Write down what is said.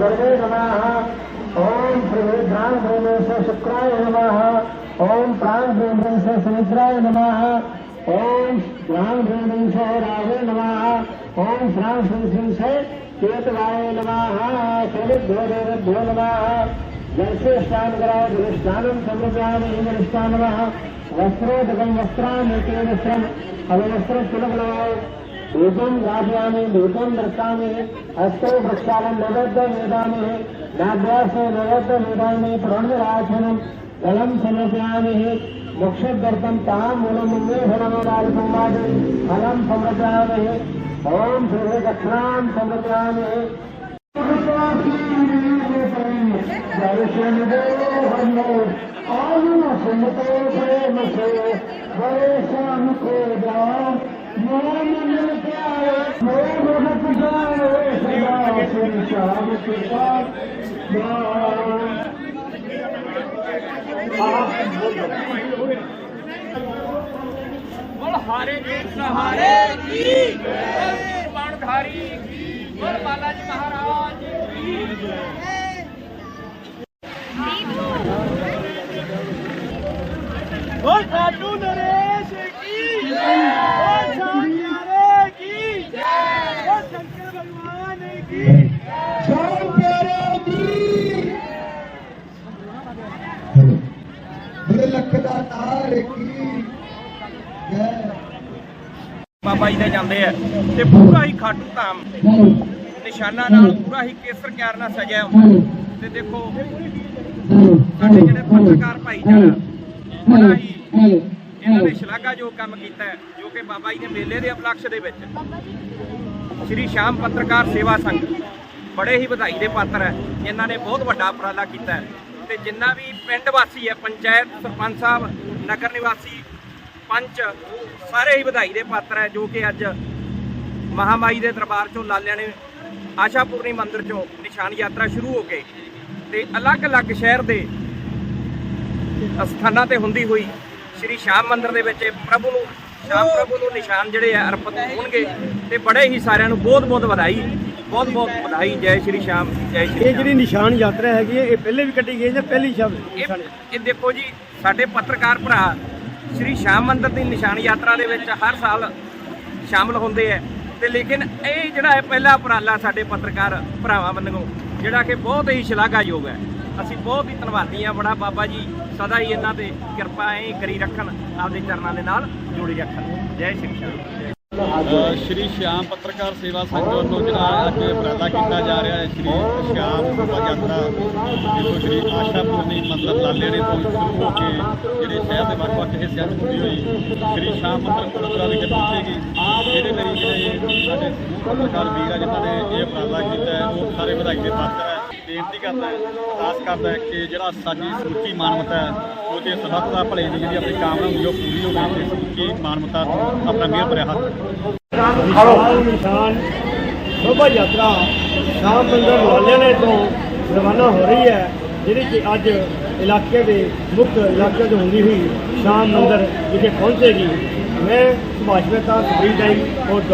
गर्वे नमः ओम भ्राण भूमि से शुक्राय नमः ओम प्राण भूमि से समुद्राय नमः ओम प्राण भूमि से रावे नमः ओम प्राण सूर्य से केतवाय नमः सरिद्भ्यो देवभ्यो जैसे स्नान कराओ दुष्टानम समृद्धान इंद्रष्टान वस्त्रोदगम वस्त्रान एक वस्त्रम अवस्त्र तिलक लगाओ एवं गाढ़िया में एवं वृत्ता में अस्तो प्रक्षालन नगद मेधा में नाभ्यास नगद मेधा में प्रणरासनम गलम समस्यामि मोक्षदर्थम ताम मूलम मूलभरणाल संवाद फलम समृद्धामि ओम सूर्य दक्षिणाम समृद्धामि दर्शन दे हमें आयु सुनते प्रेम से बड़े को जाओ मन में ਸ਼ਾਮ ਸੁਪਾ ਮਲ ਹਾਰੇ ਜੀ ਸਹਾਰੇ ਜੀ ਬਾਣਧਾਰੀ ਜੀ ਮਲ ਬਾਲਾ ਜੀ ਮਹਾਰਾਜ ਜੀ ਓਏ ਬਾਬਾ ਜੀ ਦੇ ਜਾਂਦੇ ਆ ਤੇ ਪੂਰਾ ਹੀ ਖਾਟੂ ਧਾਮ ਨਿਸ਼ਾਨਾ ਨਾਲ ਪੂਰਾ ਹੀ ਕੇਸਰ ਕਿਆਰ ਨਾਲ ਸਜਿਆ ਹੁੰਦਾ ਤੇ ਦੇਖੋ ਸਾਡੇ ਜਿਹੜੇ ਪੱਤਰਕਾਰ ਭਾਈਚਾਰਾ ਬੜਾ ਹੀ ਇਹਨਾਂ ਨੇ ਸ਼ਲਾਘਾਯੋਗ ਕੰਮ ਕੀਤਾ ਜੋ ਕਿ ਬਾਬਾ ਜੀ ਦੇ ਮੇਲੇ ਦੇ ਅਪਲਕਸ਼ ਦੇ ਵਿੱਚ। ਸ੍ਰੀ ਸ਼ਾਮ ਪੱਤਰਕਾਰ ਸੇਵਾ ਸੰਘ ਬੜੇ ਹੀ ਵਧਾਈ ਦੇ ਪਾਤਰ ਹੈ ਇਹਨਾਂ ਨੇ ਬਹੁਤ ਵੱਡਾ ਉਪਰਾਲਾ ਕੀਤਾ ਹੈ। ਤੇ ਜਿੰਨਾ ਵੀ ਪਿੰਡ ਵਾਸੀ ਹੈ, ਪੰਚਾਇਤ, ਸਰਪੰਚ ਸਾਹਿਬ, ਨਗਰ ਨਿਵਾਸੀ, ਪੰਚ, ਸਾਰੇ ਹੀ ਵਧਾਈ ਦੇ ਪਾਤਰ ਹੈ, ਜੋ ਕਿ ਅੱਜ ਮਹਾਮਾਈ ਦੇ ਦਰਬਾਰ ਚੋਂ ਲਾਲਿਆਂ ਨੇ ਆਸ਼ਾਪੂਰਨੀ ਮੰਦਿਰ ਚੋਂ ਨਿਸ਼ਾਨ ਯਾਤਰਾ ਸ਼ੁਰੂ ਹੋ ਕੇ ਤੇ ਅਲੱਗ-ਅਲੱਗ ਸ਼ਹਿਰ ਦੇ ਸਥਾਨਾਂ ਤੇ ਹੁੰਦੀ ਹੋਈ ਸ਼੍ਰੀ ਸ਼ਾਮ ਮੰਦਿਰ ਦੇ ਵਿੱਚ ਪ੍ਰਭੂ ਨੂੰ, ਸ਼ਾਮ ਪ੍ਰਭੂ ਨੂੰ ਨਿਸ਼ਾਨ ਜਿਹੜੇ ਆ ਅਰਪਿਤ ਹੋਣਗੇ ਤੇ ਬੜੇ ਹੀ ਸਾਰਿਆਂ ਨੂੰ ਬਹੁਤ-ਬਹੁਤ ਵਧਾਈ ਬਹੁਤ-ਬਹੁਤ ਵਧਾਈ ਜੈ ਸ਼੍ਰੀ ਸ਼ਾਮ ਜੈ ਸ਼੍ਰੀ ਇਹ ਜਿਹੜੀ ਨਿਸ਼ਾਨ ਯਾਤਰਾ ਹੈਗੀ ਹੈ ਇਹ ਪਹਿਲੇ ਵੀ ਕੱਢੀ ਗਈ ਹੈ ਜਾਂ ਪਹਿਲੀ ਸ਼ਬਦ ਇਹ ਦੇਖੋ ਜੀ ਸਾਡੇ ਪੱਤਰਕਾਰ ਭਰਾ ਸ਼੍ਰੀ ਸ਼ਾਮ ਮੰਦਿਰ ਦੀ ਨਿਸ਼ਾਨ ਯਾਤਰਾ ਦੇ ਵਿੱਚ ਹਰ ਸਾਲ ਸ਼ਾਮਲ ਹੁੰਦੇ ਆ। ਤੇ ਲੇਕਿਨ ਇਹ ਜਿਹੜਾ ਹੈ ਪਹਿਲਾ ਉਪਰਾਲਾ ਸਾਡੇ ਪੱਤਰਕਾਰ ਭਰਾਵਾਂ ਵੱਲੋਂ ਜਿਹੜਾ ਕਿ ਬਹੁਤ ਹੀ ਸ਼ਲਾਘਾਯੋਗ ਹੈ। ਅਸੀਂ ਬਹੁਤ ਹੀ ਧੰਨਵਾਦੀ ਆ ਬੜਾ ਬਾਬਾ ਜੀ ਸਦਾ ਹੀ ਇਹਨਾਂ ਤੇ ਕਿਰਪਾ ਐ ਕਰੀ ਰੱਖਣ ਆਪਦੇ ਚਰਨਾਂ ਦੇ ਨਾਲ ਜੋੜੀ ਰੱਖਣ। ਜੈ ਸ਼੍ਰੀ ਸ਼ਾਮ। ਸ਼੍ਰੀ ਸ਼ਿਆਮ ਪੱਤਰਕਾਰ ਸੇਵਾ ਸੰਘ ਵੱਲੋਂ ਜਿਹੜਾ ਅੱਜ ਉਪਰਾਲਾ ਕੀਤਾ ਜਾ ਰਿਹਾ ਹੈ, ਸ਼੍ਰੀ ਸ਼ਿਆਮ ਸ਼ੋਭਾ ਯਾਤਰਾ ਜੋ ਸ਼੍ਰੀ ਆਸ਼ਾ ਪੂਰਨੀ ਮੰਦਰ ਲਾਲੇ ਦੇ ਤੋਂ ਸ਼ੁਰੂ ਹੋ ਕੇ ਜਿਹੜੇ ਸ਼ਹਿਰ ਦੇ ਵੱਖ-ਵੱਖ ਹਿੱਸਿਆਂ 'ਚ ਹੁੰਦੀ ਹੋਈ ਸ਼੍ਰੀ ਸ਼ਾਮ ਮੰਦਿਰ ਗੁਰਦੁਆਰਾ ਵਿਖੇ ਪਹੁੰਚੇਗੀ ਇਹਦੇ ਲਈ ਜਿਹੜੇ ਸਾਡੇ ਪੱਤਰਕਾਰ ਵੀਰ ਆ, ਜਿਨ੍ਹਾਂ ਨੇ ਇਹ ਉਪਰਾਲਾ ਕੀਤਾ ਹੈ, ਉਹ ਸਾਰੇ ਵਧਾਈ ਦੇ ਪਾਤਰ ਬੇਨਤੀ ਕਰਦਾ ਅਰਦਾਸ ਕਰਦਾ ਕਿ ਜਿਹੜਾ ਸਾਡੀ ਸਮੁੱਚੀ ਮਾਨਵਤਾ ਹੈ ਉਹਦੇ ਸਰਹੱਦ ਦਾ ਭਲੇ ਦੀ ਜਿਹੜੀ ਆਪਣੀ ਕਾਮਨਾ ਹੁੰਦੀ ਉਹ ਪੂਰੀ ਹੋਵੇ ਤੇ ਸਮੁੱਚੀ ਮਾਨਵਤਾ ਆਪਣਾ ਮਿਹਰ ਭਰਿਆ ਹੱਥ ਵਿਸ਼ਾਲ ਨਿਸ਼ਾਨ ਸ਼ੋਭਾ ਯਾਤਰਾ। ਸ਼ਾਮ ਮੰਦਰ ਲਾਲਿਆਣੇ ਤੋਂ ਰਵਾਨਾ ਹੋ ਰਹੀ ਹੈ, ਜਿਹੜੀ ਕਿ ਅੱਜ ਇਲਾਕੇ ਦੇ ਮੁੱਖ ਇਲਾਕੇ ਤੋਂ ਹੁੰਦੀ ਹੋਈ ਸ਼ਾਮ ਮੰਦਰ ਵਿਖੇ ਪਹੁੰਚੇਗੀ। ਮੈਂ ਸੁਭਾਸ਼ ਮਹਿਤਾ ਸੁਪਰੀਮ ਟਾਈਮ ਕੋਟ